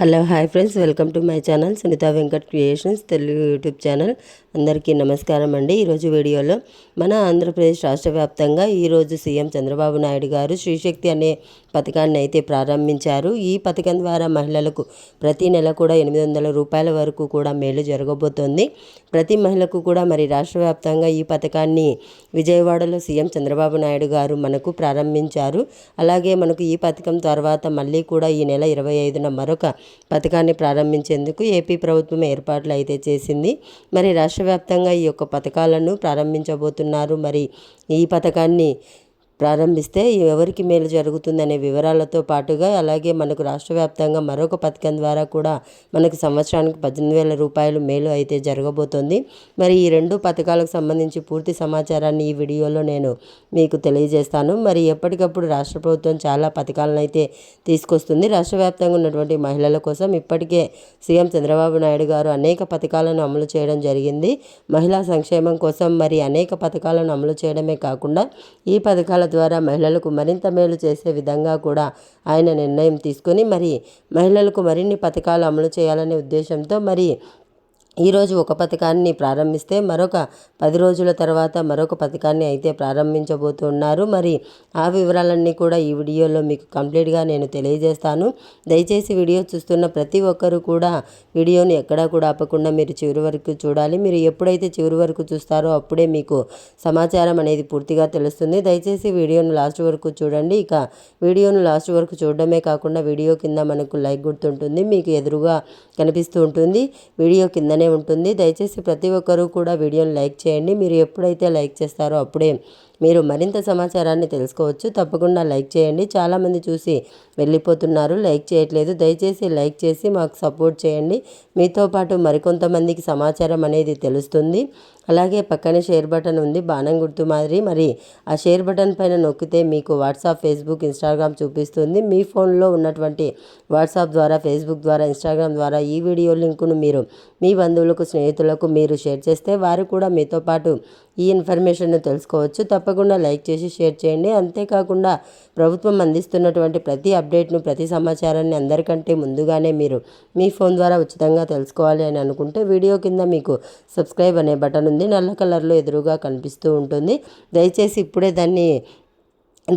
Hello hi friends. Welcome to my channel Sunitha Venkat creations Telugu YouTube channel. అందరికీ నమస్కారం అండి. ఈరోజు వీడియోలో మన ఆంధ్రప్రదేశ్ రాష్ట్ర వ్యాప్తంగా ఈరోజు సీఎం చంద్రబాబు నాయుడు గారు శ్రీశక్తి అనే పథకాన్ని అయితే ప్రారంభించారు. ఈ పథకం ద్వారా మహిళలకు ప్రతి నెల కూడా ఎనిమిది వందల రూపాయల వరకు కూడా మేలు జరగబోతోంది. ప్రతి మహిళకు కూడా మరి రాష్ట్ర వ్యాప్తంగా ఈ పథకాన్ని విజయవాడలో సీఎం చంద్రబాబు నాయుడు గారు మనకు ప్రారంభించారు. అలాగే మనకు ఈ పథకం తర్వాత మళ్ళీ కూడా ఈ నెల ఇరవై ఐదున మరొక పథకాన్ని ప్రారంభించేందుకు ఏపీ ప్రభుత్వం ఏర్పాట్లు అయితే చేసింది. మరి రాష్ట్ర వ్యాప్తంగా ఈ యొక్క పథకాలను ప్రారంభించబోతున్నారు. మరి ఈ పథకాన్ని ప్రారంభిస్తే ఎవరికి మేలు జరుగుతుందనే వివరాలతో పాటుగా అలాగే మనకు రాష్ట్ర వ్యాప్తంగా మరొక పథకం ద్వారా కూడా మనకు సంవత్సరానికి పద్దెనిమిది వేల రూపాయలు మేలు అయితే జరగబోతోంది. మరి ఈ రెండు పథకాలకు సంబంధించి పూర్తి సమాచారాన్ని ఈ వీడియోలో నేను మీకు తెలియజేస్తాను. మరి ఎప్పటికప్పుడు రాష్ట్ర ప్రభుత్వం చాలా పథకాలను అయితే తీసుకొస్తుంది. రాష్ట్ర వ్యాప్తంగా ఉన్నటువంటి మహిళల కోసం ఇప్పటికే సీఎం చంద్రబాబు నాయుడు గారు అనేక పథకాలను అమలు చేయడం జరిగింది. మహిళా సంక్షేమం కోసం మరి అనేక పథకాలను అమలు చేయడమే కాకుండా ఈ పథకాల ద్వారా మహిళలకు మరింత మేలు చేసే విధంగా కూడా ఆయన నిర్ణయం తీసుకొని మరి మహిళలకు మరిన్ని పథకాలు అమలు చేయాలనే ఉద్దేశంతో మరి ఈరోజు ఒక పథకాన్ని ప్రారంభిస్తే మరొక పది రోజుల తర్వాత మరొక పథకాన్ని అయితే ప్రారంభించబోతున్నారు. మరి ఆ వివరాలన్నీ కూడా ఈ వీడియోలో మీకు కంప్లీట్గా నేను తెలియజేస్తాను. దయచేసి వీడియో చూస్తున్న ప్రతి ఒక్కరూ కూడా వీడియోని ఎక్కడా కూడా ఆపకుండా మీరు చివరి వరకు చూడాలి. మీరు ఎప్పుడైతే చివరి వరకు చూస్తారో అప్పుడే మీకు సమాచారం అనేది పూర్తిగా తెలుస్తుంది. దయచేసి వీడియోను లాస్ట్ వరకు చూడండి. ఇక వీడియోను లాస్ట్ వరకు చూడడమే కాకుండా వీడియో కింద మనకు లైక్ గుర్తుంటుంది. మీకు ఎదురుగా కనిపిస్తూ ఉంటుంది. వీడియో కింద బాగానే ఉంటుంది. దయచేసి ప్రతి ఒక్కరూ కూడా వీడియోని లైక్ చేయండి. మీరు ఎప్పుడైతే లైక్ చేస్తారో అప్పుడే మీరు మరింత సమాచారాన్ని తెలుసుకోవచ్చు. తప్పకుండా లైక్ చేయండి. చాలామంది చూసి వెళ్ళిపోతున్నారు. లైక్ చేయట్లేదు. దయచేసి లైక్ చేసి మాకు సపోర్ట్ చేయండి. మీతో పాటు మరికొంతమందికి సమాచారం అనేది తెలుస్తుంది. అలాగే పక్కనే షేర్ బటన్ ఉంది. బాణం గుర్తు మాదిరి. మరి ఆ షేర్ బటన్ పైన నొక్కితే మీకు వాట్సాప్ ఫేస్బుక్ ఇన్స్టాగ్రామ్ చూపిస్తుంది. మీ ఫోన్లో ఉన్నటువంటి వాట్సాప్ ద్వారా ఫేస్బుక్ ద్వారా ఇన్స్టాగ్రామ్ ద్వారా ఈ వీడియో లింకును మీరు మీ బంధువులకు స్నేహితులకు మీరు షేర్ చేస్తే వారు కూడా మీతో పాటు ఈ ఇన్ఫర్మేషన్ను తెలుసుకోవచ్చు. తప్ప తప్పకుండా లైక్ చేసి షేర్ చేయండి. అంతేకాకుండా ప్రభుత్వం అందిస్తున్నటువంటి ప్రతి అప్డేట్ను ప్రతి సమాచారాన్ని అందరికంటే ముందుగానే మీరు మీ ఫోన్ ద్వారా ఉచితంగా తెలుసుకోవాలి అని అనుకుంటే వీడియో కింద మీకు సబ్స్క్రైబ్ అనే బటన్ ఉంది. నల్ల కలర్లో ఎదురుగా కనిపిస్తూ ఉంటుంది. దయచేసి ఇప్పుడే దాన్ని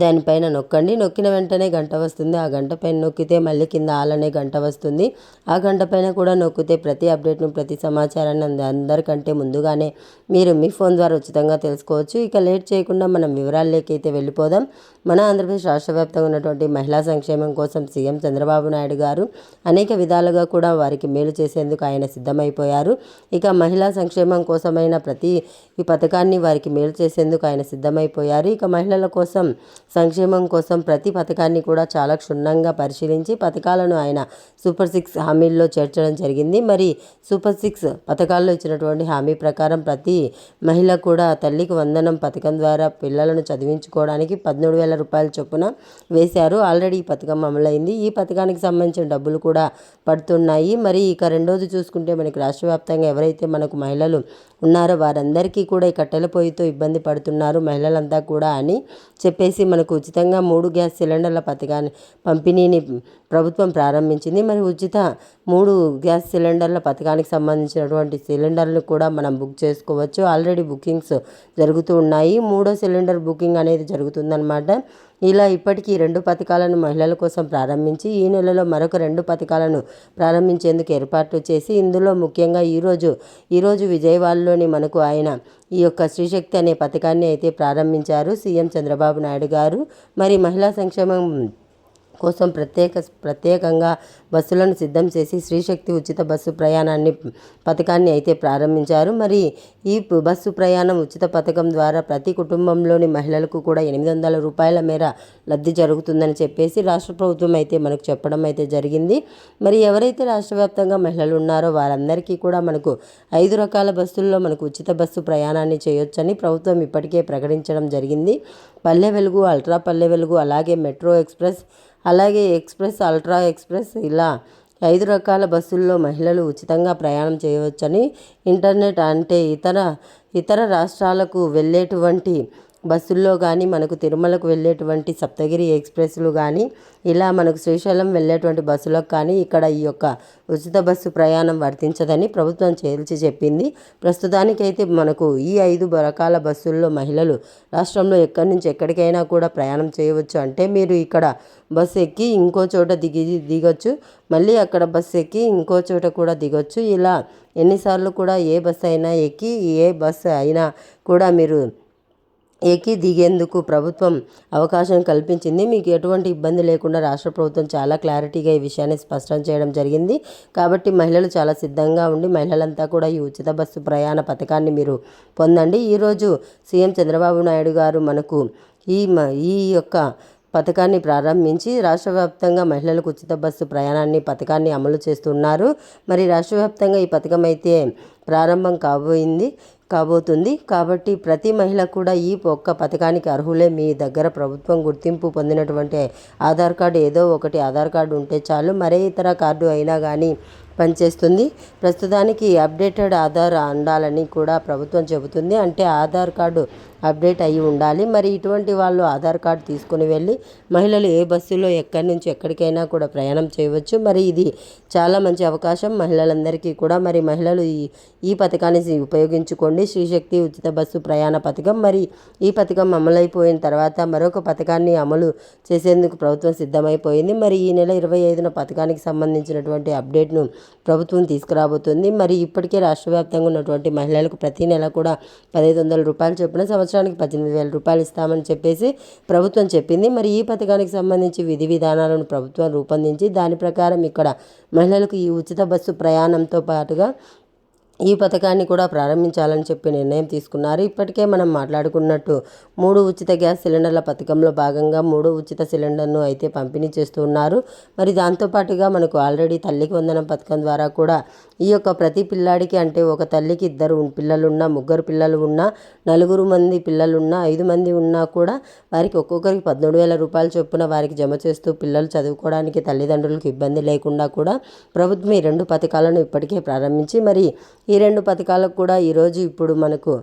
దానిపైన నొక్కండి. నొక్కిన వెంటనే గంట వస్తుంది. ఆ గంట పైన నొక్కితే మళ్ళీ కింద ఆలనే గంట వస్తుంది. ఆ గంట పైన కూడా నొక్కితే ప్రతి అప్డేట్ను ప్రతి సమాచారాన్ని అందరికంటే ముందుగానే మీరు మీ ఫోన్ ద్వారా ఉచితంగా తెలుసుకోవచ్చు. ఇక లేట్ చేయకుండా మనం వివరాల్లోకైతే వెళ్ళిపోదాం. మన ఆంధ్రప్రదేశ్ రాష్ట్ర వ్యాప్తంగా ఉన్నటువంటి మహిళా సంక్షేమం కోసం సీఎం చంద్రబాబు నాయుడు గారు అనేక విధాలుగా కూడా వారికి మేలు చేసేందుకు ఆయన సిద్ధమైపోయారు. ఇక మహిళా సంక్షేమం కోసమైన ప్రతి ఈ పథకాన్ని వారికి మేలు చేసేందుకు ఆయన సిద్ధమైపోయారు. ఇక మహిళల కోసం సంక్షేమం కోసం ప్రతి పథకాన్ని కూడా చాలా క్షుణ్ణంగా పరిశీలించి పథకాలను ఆయన సూపర్ సిక్స్ హామీల్లో చేర్చడం జరిగింది. మరి సూపర్ సిక్స్ పథకాల్లో ఇచ్చినటువంటి హామీ ప్రకారం ప్రతి మహిళ కూడా తల్లికి వందనం పథకం ద్వారా పిల్లలను చదివించుకోవడానికి పదమూడు వేల రూపాయల చొప్పున వేశారు. ఆల్రెడీ ఈ పథకం అమలైంది. ఈ పథకానికి సంబంధించిన డబ్బులు కూడా పడుతున్నాయి. మరి ఇక రెండోది చూసుకుంటే మనకి రాష్ట్ర వ్యాప్తంగా ఎవరైతే మనకు మహిళలు ఉన్నారో వారందరికీ కూడా ఈ కట్టెల పొయ్యితో ఇబ్బంది పడుతున్నారు మహిళలంతా కూడా అని చెప్పేసి మనకు ఉచితంగా మూడు గ్యాస్ సిలిండర్ల పథకాన్ని పంపిణీని ప్రభుత్వం ప్రారంభించింది. మరి ఉచిత మూడు గ్యాస్ సిలిండర్ల పథకానికి సంబంధించినటువంటి సిలిండర్లు కూడా మనం బుక్ చేసుకోవచ్చు. ఆల్రెడీ బుకింగ్స్ జరుగుతూ ఉన్నాయి. మూడో సిలిండర్ బుకింగ్ అనేది జరుగుతుందన్నమాట. ఇలా ఇప్పటికీ రెండు పథకాలను మహిళల కోసం ప్రారంభించి ఈ నెలలో మరొక రెండు పథకాలను ప్రారంభించేందుకు ఏర్పాట్లు చేసి ఇందులో ముఖ్యంగా ఈరోజు ఈరోజు విజయవాడలోని మనకు ఆయన ఈ యొక్క శ్రీశక్తి అనే పథకాన్ని అయితే ప్రారంభించారు. సీఎం చంద్రబాబు నాయుడు గారు. మరి మహిళా సంక్షేమం కోసం ప్రత్యేక ప్రత్యేకంగా బస్సులను సిద్ధం చేసి శ్రీశక్తి ఉచిత బస్సు ప్రయాణాన్ని పథకాన్ని అయితే ప్రారంభించారు. మరి ఈ బస్సు ప్రయాణం ఉచిత పథకం ద్వారా ప్రతి కుటుంబంలోని మహిళలకు కూడా ఎనిమిది వందల రూపాయల మేర లబ్ధి జరుగుతుందని చెప్పేసి రాష్ట్ర ప్రభుత్వం అయితే మనకు చెప్పడం అయితే జరిగింది. మరి ఎవరైతే రాష్ట్ర వ్యాప్తంగా మహిళలు ఉన్నారో వారందరికీ కూడా మనకు ఐదు రకాల బస్సుల్లో మనకు ఉచిత బస్సు ప్రయాణాన్ని చేయొచ్చని ప్రభుత్వం ఇప్పటికే ప్రకటించడం జరిగింది. పల్లె వెలుగు అల్ట్రా పల్లె వెలుగు అలాగే మెట్రో ఎక్స్ప్రెస్ అలాగే ఎక్స్ప్రెస్ అల్ట్రా ఎక్స్ప్రెస్ ఇలా ఐదు రకాల బస్సుల్లో మహిళలు ఉచితంగా ప్రయాణం చేయవచ్చని ఇంటర్నెట్ అంటే ఇతర ఇతర రాష్ట్రాలకు వెళ్ళేటువంటి బస్సుల్లో కానీ మనకు తిరుమలకు వెళ్ళేటువంటి సప్తగిరి ఎక్స్ప్రెస్లు కానీ ఇలా మనకు శ్రీశైలం వెళ్ళేటువంటి బస్సులకు కానీ ఇక్కడ ఈ యొక్క ఉచిత బస్సు ప్రయాణం వర్తించదని ప్రభుత్వం తేల్చి చెప్పింది. ప్రస్తుతానికైతే మనకు ఈ ఐదు రకాల బస్సుల్లో మహిళలు రాష్ట్రంలో ఎక్కడి నుంచి ఎక్కడికైనా కూడా ప్రయాణం చేయవచ్చు అంటే మీరు ఇక్కడ బస్సు ఎక్కి ఇంకో చోట దిగి దిగొచ్చు. మళ్ళీ అక్కడ బస్సు ఎక్కి ఇంకో చోట కూడా దిగొచ్చు. ఇలా ఎన్నిసార్లు కూడా ఏ బస్సు అయినా ఎక్కి ఏ బస్సు అయినా కూడా మీరు ఎక్కి దిగేందుకు ప్రభుత్వం అవకాశం కల్పించింది. మీకు ఎటువంటి ఇబ్బంది లేకుండా రాష్ట్ర ప్రభుత్వం చాలా క్లారిటీగా ఈ విషయాన్ని స్పష్టం చేయడం జరిగింది. కాబట్టి మహిళలు చాలా సిద్ధంగా ఉండి మహిళలంతా కూడా ఈ ఉచిత బస్సు ప్రయాణ పథకాన్ని మీరు పొందండి. ఈరోజు సీఎం చంద్రబాబు నాయుడు గారు మనకు ఈ మ ఈ యొక్క పథకాన్ని ప్రారంభించి రాష్ట్ర వ్యాప్తంగా మహిళలకు ఉచిత బస్సు ప్రయాణాన్ని పథకాన్ని అమలు చేస్తున్నారు. మరి రాష్ట్ర వ్యాప్తంగా ఈ పథకం అయితే ప్రారంభం కాబోయింది. కాబోతుంది. కాబట్టి ప్రతి మహిళ కూడా ఈ ఒక్క పథకానికి అర్హులే. మీ దగ్గర ప్రభుత్వం గుర్తింపు పొందినటువంటి ఆధార్ కార్డు ఏదో ఒకటి ఆధార్ కార్డు ఉంటే చాలు. మరే ఇతర కార్డు అయినా కానీ పనిచేస్తుంది. ప్రస్తుతానికి అప్డేటెడ్ ఆధార్ ఉండాలని కూడా ప్రభుత్వం చెబుతుంది. అంటే ఆధార్ కార్డు అప్డేట్ అయ్యి ఉండాలి. మరి ఇటువంటి వాళ్ళు ఆధార్ కార్డు తీసుకుని వెళ్ళి మహిళలు ఏ బస్సులో ఎక్కడి నుంచి ఎక్కడికైనా కూడా ప్రయాణం చేయవచ్చు. మరి ఇది చాలా మంచి అవకాశం మహిళలందరికీ కూడా. మరి మహిళలు ఈ ఈ పథకాన్ని ఉపయోగించుకోండి. శ్రీశక్తి ఉచిత బస్సు ప్రయాణ పథకం. మరి ఈ పథకం అమలైపోయిన తర్వాత మరొక పథకాన్ని అమలు చేసేందుకు ప్రభుత్వం సిద్ధమైపోయింది. మరి ఈ నెల ఇరవై ఐదున పథకానికి సంబంధించినటువంటి అప్డేట్ను ప్రభుత్వం తీసుకురాబోతుంది. మరి ఇప్పటికే రాష్ట్ర వ్యాప్తంగా ఉన్నటువంటి మహిళలకు ప్రతి నెల కూడా పదిహేను వందల రూపాయలు చొప్పున సంవత్సరానికి పద్దెనిమిది వేల రూపాయలు ఇస్తామని చెప్పేసి ప్రభుత్వం చెప్పింది. మరి ఈ పథకానికి సంబంధించి విధి విధానాలను ప్రభుత్వం రూపొందించి దాని ప్రకారం ఇక్కడ మహిళలకు ఈ ఉచిత బస్సు ప్రయాణంతో పాటుగా ఈ పథకాన్ని కూడా ప్రారంభించాలని చెప్పి నిర్ణయం తీసుకున్నారు. ఇప్పటికే మనం మాట్లాడుకున్నట్టు మూడు ఉచిత గ్యాస్ సిలిండర్ల పథకంలో భాగంగా మూడు ఉచిత సిలిండర్ను అయితే పంపిణీ చేస్తున్నారు మరి దాంతోపాటుగా మనకు ఆల్రెడీ తల్లికి వందనం పథకం ద్వారా కూడా ఈ యొక్క ప్రతి పిల్లాడికి అంటే ఒక తల్లికి ఇద్దరు పిల్లలున్నా ముగ్గురు పిల్లలు ఉన్నా నలుగురు మంది పిల్లలున్నా ఐదు మంది ఉన్నా కూడా వారికి ఒక్కొక్కరికి పదమూడు వేల రూపాయల చొప్పున వారికి జమ చేస్తూ పిల్లలు చదువుకోవడానికి తల్లిదండ్రులకు ఇబ్బంది లేకుండా కూడా ప్రభుత్వం ఈ రెండు పథకాలను ఇప్పటికే ప్రారంభించి మరి ఈ ఈ రెండు పథకాలకు కూడా ఈరోజు ఇప్పుడు మనకు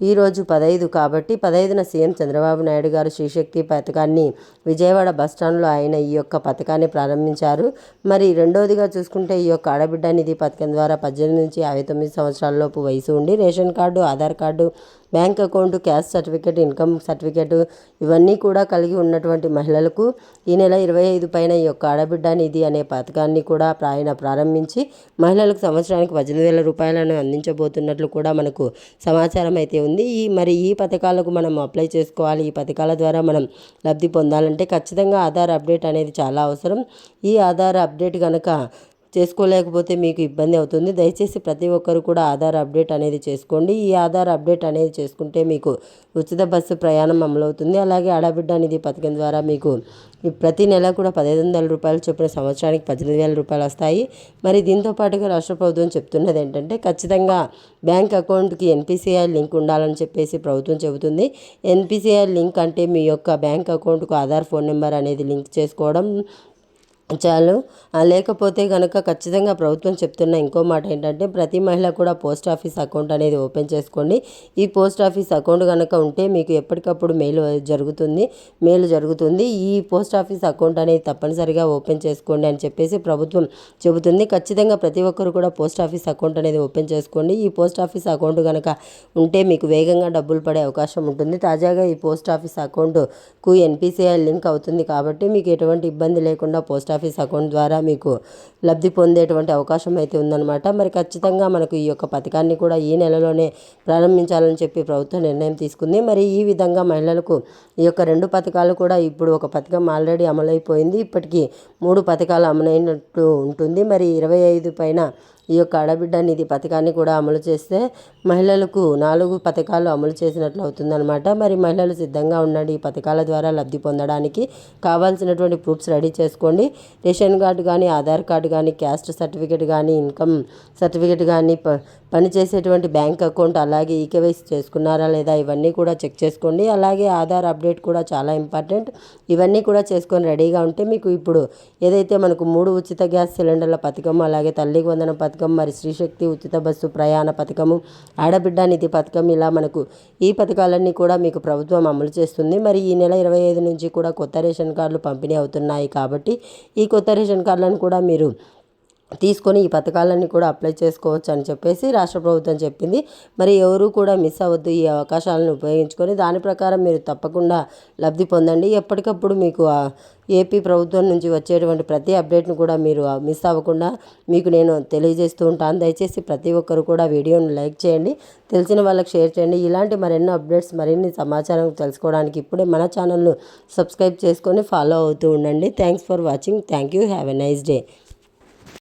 ఈరోజు పదహైదు కాబట్టి పదహైదున సీఎం చంద్రబాబు నాయుడు గారు శ్రీశక్తి పథకాన్ని విజయవాడ బస్టాండ్లో ఆయన ఈ యొక్క పథకాన్ని ప్రారంభించారు. మరి రెండవదిగా చూసుకుంటే ఈ యొక్క ఆడబిడ్డ నిధి పథకం ద్వారా పద్దెనిమిది నుంచి యాభై తొమ్మిది సంవత్సరాలలోపు వయసు ఉండి ration card Aadhaar card bank account caste certificate income certificate ఇవన్నీ కూడా కలిగి ఉన్నటువంటి మహిళలకు ఈ నెల ఇరవై ఐదు పైన ఈ యొక్క ఆడబిడ్డ నిధి అనే పథకాన్ని కూడా ఆయన ప్రారంభించి మహిళలకు సంవత్సరానికి పద్దెనిమిది వేల రూపాయలను అందించబోతున్నట్లు కూడా మనకు సమాచారం అయితే ఉంది. ఈ మరి ఈ పథకాలకు మనం అప్లై చేసుకోవాలి. ఈ పథకాల ద్వారా మనం లబ్ధి పొందాలంటే ఖచ్చితంగా ఆధార్ అప్డేట్ అనేది చాలా అవసరం. ఈ ఆధార్ అప్డేట్ కనుక చేసుకోలేకపోతే మీకు ఇబ్బంది అవుతుంది. దయచేసి ప్రతి ఒక్కరు కూడా ఆధార్ అప్డేట్ అనేది చేసుకోండి. ఈ ఆధార్ అప్డేట్ అనేది చేసుకుంటే మీకు ఉచిత బస్సు ప్రయాణం అమలవుతుంది. అలాగే ఆడబిడ్డ అనేది పథకం ద్వారా మీకు ప్రతి నెల కూడా పదిహేను వందల రూపాయలు చొప్పున సంవత్సరానికి పద్దెనిమిది వేల రూపాయలు వస్తాయి. మరి దీంతో పాటుగా రాష్ట్ర ప్రభుత్వం చెప్తున్నది ఏంటంటే ఖచ్చితంగా బ్యాంక్ అకౌంట్కి ఎన్పిసిఐ లింక్ ఉండాలని చెప్పేసి ప్రభుత్వం చెబుతుంది. ఎన్పిసిఐ లింక్ అంటే మీ యొక్క బ్యాంక్ అకౌంట్కు ఆధార్ ఫోన్ నెంబర్ అనేది లింక్ చేసుకోవడం చాలు. లేకపోతే కనుక ఖచ్చితంగా ప్రభుత్వం చెప్తున్న ఇంకో మాట ఏంటంటే ప్రతి మహిళ కూడా పోస్ట్ ఆఫీస్ అకౌంట్ అనేది ఓపెన్ చేసుకోండి. ఈ పోస్ట్ ఆఫీస్ అకౌంట్ కనుక ఉంటే మీకు ఎప్పటికప్పుడు మెయిల్ జరుగుతుంది మేలు జరుగుతుంది. ఈ పోస్ట్ ఆఫీస్ అకౌంట్ అనేది తప్పనిసరిగా ఓపెన్ చేసుకోండి అని చెప్పేసి ప్రభుత్వం చెబుతుంది. ఖచ్చితంగా ప్రతి ఒక్కరు కూడా పోస్ట్ ఆఫీస్ అకౌంట్ అనేది ఓపెన్ చేసుకోండి. ఈ పోస్ట్ ఆఫీస్ అకౌంట్ కనుక ఉంటే మీకు వేగంగా డబ్బులు పడే అవకాశం ఉంటుంది. తాజాగా ఈ పోస్ట్ ఆఫీస్ అకౌంట్కు N P C I link అవుతుంది కాబట్టి మీకు ఎటువంటి ఇబ్బంది లేకుండా పోస్ట్ ఆఫీస్ ఆఫీస్ అకౌంట్ ద్వారా మీకు లబ్ధి పొందేటువంటి అవకాశం అయితే ఉందన్నమాట. మరి ఖచ్చితంగా మనకు ఈ యొక్క పథకాన్ని కూడా ఈ నెలలోనే ప్రారంభించాలని చెప్పి ప్రభుత్వం నిర్ణయం తీసుకుంది. మరి ఈ విధంగా మహిళలకు ఈ యొక్క రెండు పథకాలు కూడా ఇప్పుడు ఒక పథకం ఆల్రెడీ అమలైపోయింది. ఇప్పటికీ మూడు పథకాలు అమలైనట్టు ఉంటుంది. మరి ఇరవై ఐదు పైన ఈ యొక్క ఆడబిడ్డ నిధి పథకాన్ని కూడా అమలు చేస్తే మహిళలకు నాలుగు పథకాలు అమలు చేసినట్లు అవుతుందన్నమాట. మరి మహిళలు సిద్ధంగా ఉండండి ఈ పథకాల ద్వారా లబ్ధి పొందడానికి కావాల్సినటువంటి ప్రూఫ్స్ రెడీ చేసుకోండి. రేషన్ కార్డు కానీ ఆధార్ కార్డు కానీ క్యాస్ట్ సర్టిఫికేట్ కానీ ఇన్కమ్ సర్టిఫికేట్ కానీ ప పనిచేసేటువంటి బ్యాంక్ అకౌంట్ అలాగే ఈకేవైసీ చేసుకున్నారా లేదా ఇవన్నీ కూడా చెక్ చేసుకోండి. అలాగే ఆధార్ అప్డేట్ కూడా చాలా ఇంపార్టెంట్. ఇవన్నీ కూడా చేసుకొని రెడీగా ఉంటే మీకు ఇప్పుడు ఏదైతే మనకు మూడు ఉచిత గ్యాస్ సిలిండర్ల పథకం అలాగే తల్లికి వందన పథకం పథకం మరి శ్రీశక్తి ఉచిత బస్సు ప్రయాణ పథకము ఆడబిడ్డ నిధి పథకం ఇలా మనకు ఈ పథకాలన్నీ కూడా మీకు ప్రభుత్వం అమలు చేస్తుంది. మరి ఈ నెల ఇరవై ఐదు నుంచి కూడా కొత్త రేషన్ కార్డులు పంపిణీ అవుతున్నాయి కాబట్టి ఈ కొత్త రేషన్ కార్డులను కూడా మీరు తీసుకొని ఈ పథకాలన్నీ కూడా అప్లై చేసుకోవచ్చు అని చెప్పేసి రాష్ట్ర ప్రభుత్వం చెప్పింది. మరి ఎవరు కూడా మిస్ అవ్వద్దు ఈ అవకాశాలను ఉపయోగించుకొని దాని ప్రకారం మీరు తప్పకుండా లబ్ధి పొందండి. ఎప్పటికప్పుడు మీకు ఏపీ ప్రభుత్వం నుంచి వచ్చేటువంటి ప్రతి అప్డేట్ను కూడా మీరు మిస్ అవ్వకుండా మీకు నేను తెలియజేస్తూ ఉంటాను. దయచేసి ప్రతి ఒక్కరు కూడా వీడియోను లైక్ చేయండి తెలిసిన వాళ్ళకి షేర్ చేయండి. ఇలాంటి మరెన్నో అప్డేట్స్ మరిన్ని సమాచారం తెలుసుకోవడానికి ఇప్పుడే మన ఛానల్ను సబ్స్క్రైబ్ చేసుకొని ఫాలో అవుతూ ఉండండి. Thanks for watching. Thank you. Have a nice day.